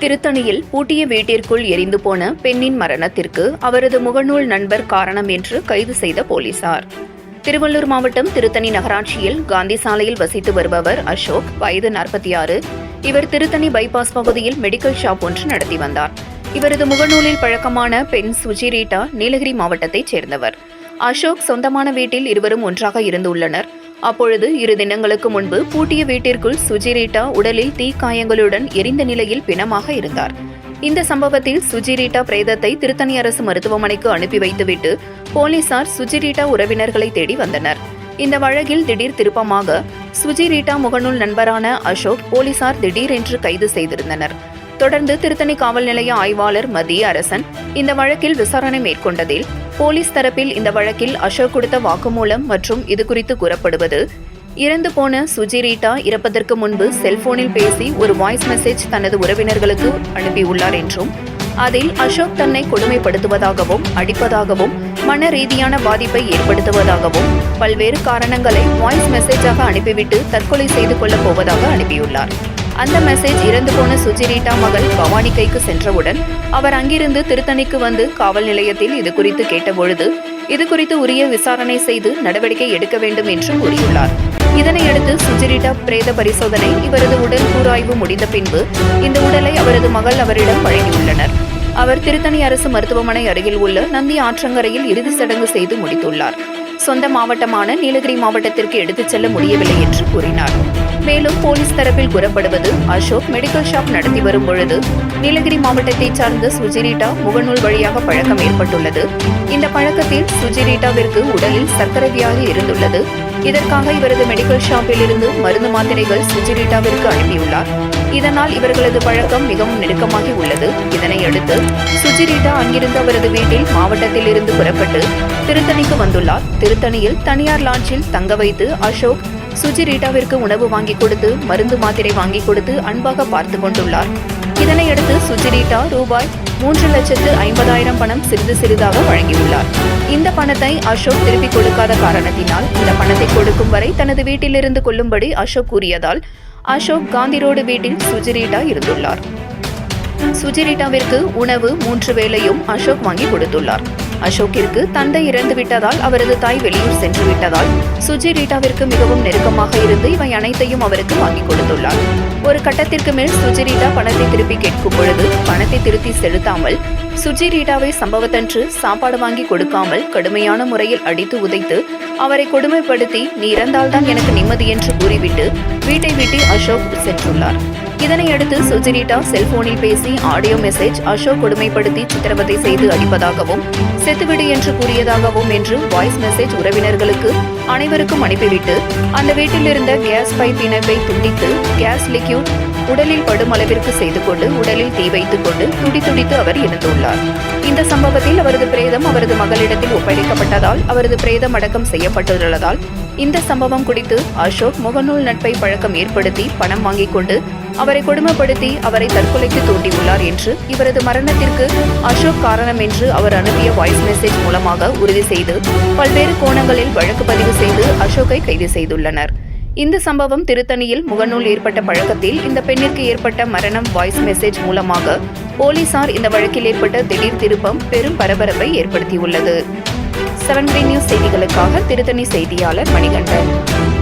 திருத்தணியில் பூட்டிய வீட்டிற்குள் எரிந்து போன பெண்ணின் மரணத்திற்கு அவரது முகநூல் நண்பர் காரணம் என்று கைது செய்த போலீசார். திருவள்ளூர் மாவட்டம் திருத்தணி நகராட்சியில் காந்தி சாலையில் வசித்து வருபவர் அசோக் வயது நாற்பத்தி ஆறு. இவர் திருத்தணி பைபாஸ் பகுதியில் மெடிக்கல் ஷாப் ஒன்று நடத்தி வந்தார். இவரது முகநூலில் பழக்கமான பெண் சுஜிரீட்டா நீலகிரி மாவட்டத்தைச் சேர்ந்தவர். அசோக் சொந்தமான வீட்டில் இருவரும் ஒன்றாக இருந்துள்ளனர். அப்பொழுது இரு தினங்களுக்கு முன்பு பூட்டிய வீட்டிற்குள் சுஜிரீட்டா உடலில் தீக்காயங்களுடன் எரிந்த நிலையில் பிணமாக இருந்தார். இந்த சம்பவத்தில் சுஜிரீட்டா பிரேதத்தை திருத்தணி அரசு மருத்துவமனைக்கு அனுப்பி வைத்துவிட்டு போலீசார் சுஜிரீட்டா உறவினர்களை தேடி வந்தனர். இந்த வழக்கில் திடீர் திருப்பமாக சுஜிரீட்டா முகநூல் நண்பரான அசோக் போலீசார் திடீரென்று கைது செய்திருந்தனர். தொடர்ந்து திருத்தணி காவல் நிலைய ஆய்வாளர் மத்திய அரசன் இந்த வழக்கில் விசாரணை மேற்கொண்டதில் போலீஸ் தரப்பில் இந்த வழக்கில் அசோக் கொடுத்த வாக்குமூலம் மற்றும் இது குறித்து கூறப்படுவது இறந்து போன சுஜிரீட்டா இறப்பதற்கு முன்பு செல்போனில் பேசி ஒரு வாய்ஸ் மெசேஜ் தனது உறவினர்களுக்கு அனுப்பியுள்ளார் என்றும் அதில் அசோக் தன்னை கொடுமைப்படுத்துவதாகவும் அடிப்பதாகவும் மன ரீதியான பாதிப்பை ஏற்படுத்துவதாகவும் பல்வேறு காரணங்களை வாய்ஸ் மெசேஜாக அனுப்பிவிட்டு தற்கொலை செய்து கொள்ளப் போவதாக அனுப்பியுள்ளார். அந்த மெசேஜ் இறந்து போன சுஜிரீட்டா மகள் பவானி கைக்கு சென்றவுடன் அவர் அங்கிருந்து திருத்தணிக்கு வந்து காவல் நிலையத்தில் இது குறித்து கேட்டபொழுது இது குறித்து உரிய விசாரணை செய்து நடவடிக்கை எடுக்க வேண்டும் என்று கூறியுள்ளார். இதனையடுத்து சுஜிரிட்டா பிரேத பரிசோதனை இவரது உடல் கூராய்வு முடிந்த பின்பு இந்த உடலை அவரது மகள் அவரிடம் வழங்கியுள்ளனர். அவர் திருத்தணி அரசு மருத்துவமனை அருகில் உள்ள நந்தி ஆற்றங்கரையில் இறுதி சடங்கு செய்து முடித்துள்ளார். சொந்த மாவட்டமான நீலகிரி மாவட்டத்திற்கு எடுத்துச் செல்ல முடியவில்லை என்று கூறினார். மேலும் போலீஸ் தரப்பில் கூறப்படுவது அசோக் மெடிக்கல் ஷாப் நடத்தி வரும் பொழுது நீலகிரி மாவட்டத்தைச் சார்ந்த சுஜிரீட்டா முகநூல் வழியாக பழக்கம் ஏற்பட்டுள்ளது. இந்த பழக்கத்தில் சுஜிரீட்டாவிற்கு உடலில் சர்க்கரை வியாதி இருந்துள்ளது. இதற்காக இவரது மெடிக்கல் ஷாப்பில் இருந்து மருந்து மாத்திரைகள் சுஜிரீட்டாவிற்கு அனுப்பியுள்ளார். இதனால் இவர்களது பழக்கம் மிகவும் நெருக்கமாகி உள்ளது. இதனை அடுத்து சுஜிரீட்டா அங்கிருந்து அவரது வீட்டில் மாவட்டத்தில் இருந்து புறப்பட்டு திருத்தணிக்கு வந்துள்ளார். திருத்தணியில் தனியார் லாட்ஜில் தங்க வைத்து அசோக் சுஜிரீட்டாவிற்கு உணவு வாங்கி கொடுத்து மருந்து மாத்திரை வாங்கி கொடுத்து அன்பாக பார்த்து கொண்டுள்ளார். இதனையடுத்து சுஜிரீட்டா ரூபாய் மூன்று லட்சத்து ஐம்பதாயிரம் பணம் சிறிது சிறிதாக வழங்கியுள்ளார். இந்த பணத்தை அசோக் திருப்பிக் கொடுக்காத காரணத்தினால் இந்த பணத்தை கொடுக்கும் வரை தனது வீட்டிலிருந்து கொள்ளும்படி அசோக் கூறியதால் அசோக் காந்தி ரோடு வீட்டில் சுஜிரீட்டா இருந்துள்ளார். சுஜிரிட்டாவிற்கு உணவு மூன்று வேளையும் அசோக் வாங்கி கொடுத்துள்ளார். அசோக்கிற்கு தந்தை இறந்து விட்டதால் அவரது தாய் வெளியூர் சென்று விட்டதால் சுஜி ரீட்டாவிற்கு மிகவும் நெருக்கமாக இருந்து இவை அனைத்தையும் அவருக்கு வாங்கிக் கொடுத்துள்ளார். ஒரு கட்டத்திற்கு மேல் சுஜிரீட்டா பணத்தை திருப்பி கேட்கும் பொழுது பணத்தை திருத்தி செலுத்தாமல் சுஜிரீட்டாவை சம்பவத்தன்று சாப்பாடு வாங்கி கொடுக்காமல் கடுமையான முறையில் அடித்து உதைத்து அவரை கொடுமைப்படுத்தி நீ இறந்தால்தான் எனக்கு நிம்மதி என்று கூறிவிட்டு வீட்டை விட்டு அசோக் சென்றுள்ளார். இதனையடுத்து சுஜினிதா செல்போனில் பேசி ஆடியோ மெசேஜ் அசோக் கொடுமைப்படுத்தி சித்திரவதை செய்து அடிப்பதாகவும் செத்துவிடு என்று கூறியதாகவும் என்று வாய்ஸ் மெசேஜ் உறவினர்களுக்கு அனைவருக்கும் அனுப்பிவிட்டு அந்த வீட்டில் இருந்த கேஸ் பைப் இணைப்பை துண்டித்து கேஸ் லிக்யூட் உடலில் படும் அளவிற்கு செய்து கொண்டு உடலில் தீ வைத்துக் கொண்டு துடி துடித்து அவர் இறந்துள்ளார் இந்த சம்பவத்தில் அவரது பிரேதம் அவரது மகளிடத்தில் ஒப்படைக்கப்பட்டதால் அவரது பிரேதம் அடக்கம் செய்யப்பட்டுள்ளதால் இந்த சம்பவம் குறித்து அசோக் முகநூல் நட்பை பழக்கம் ஏற்படுத்தி பணம் வாங்கிக் கொண்டு அவரை கொடுமைப்படுத்தி அவரை தற்கொலைக்கு தூண்டியுள்ளார் என்று இவரது மரணத்திற்கு அசோக் காரணம் என்று அவர் அனுப்பிய வாய்ஸ் மெசேஜ் மூலமாக உறுதி செய்து பல்வேறு கோணங்களில் வழக்கு பதிவு செய்து அசோக்கை கைது செய்துள்ளனர். இந்த சம்பவம் திருத்தணியில் முகநூல் ஏற்பட்ட பழக்கத்தில் இந்த பெண்ணிற்கு ஏற்பட்ட மரணம் வாய்ஸ் மெசேஜ் மூலமாக போலீசார் இந்த வழக்கில் ஏற்பட்ட திடீர் திருப்பம் பெரும் பரபரப்பை ஏற்படுத்தியுள்ளது. செவன் நியூஸ் செய்திகளுக்காக திருத்தணி செய்தியாளர் மணிகண்டன்.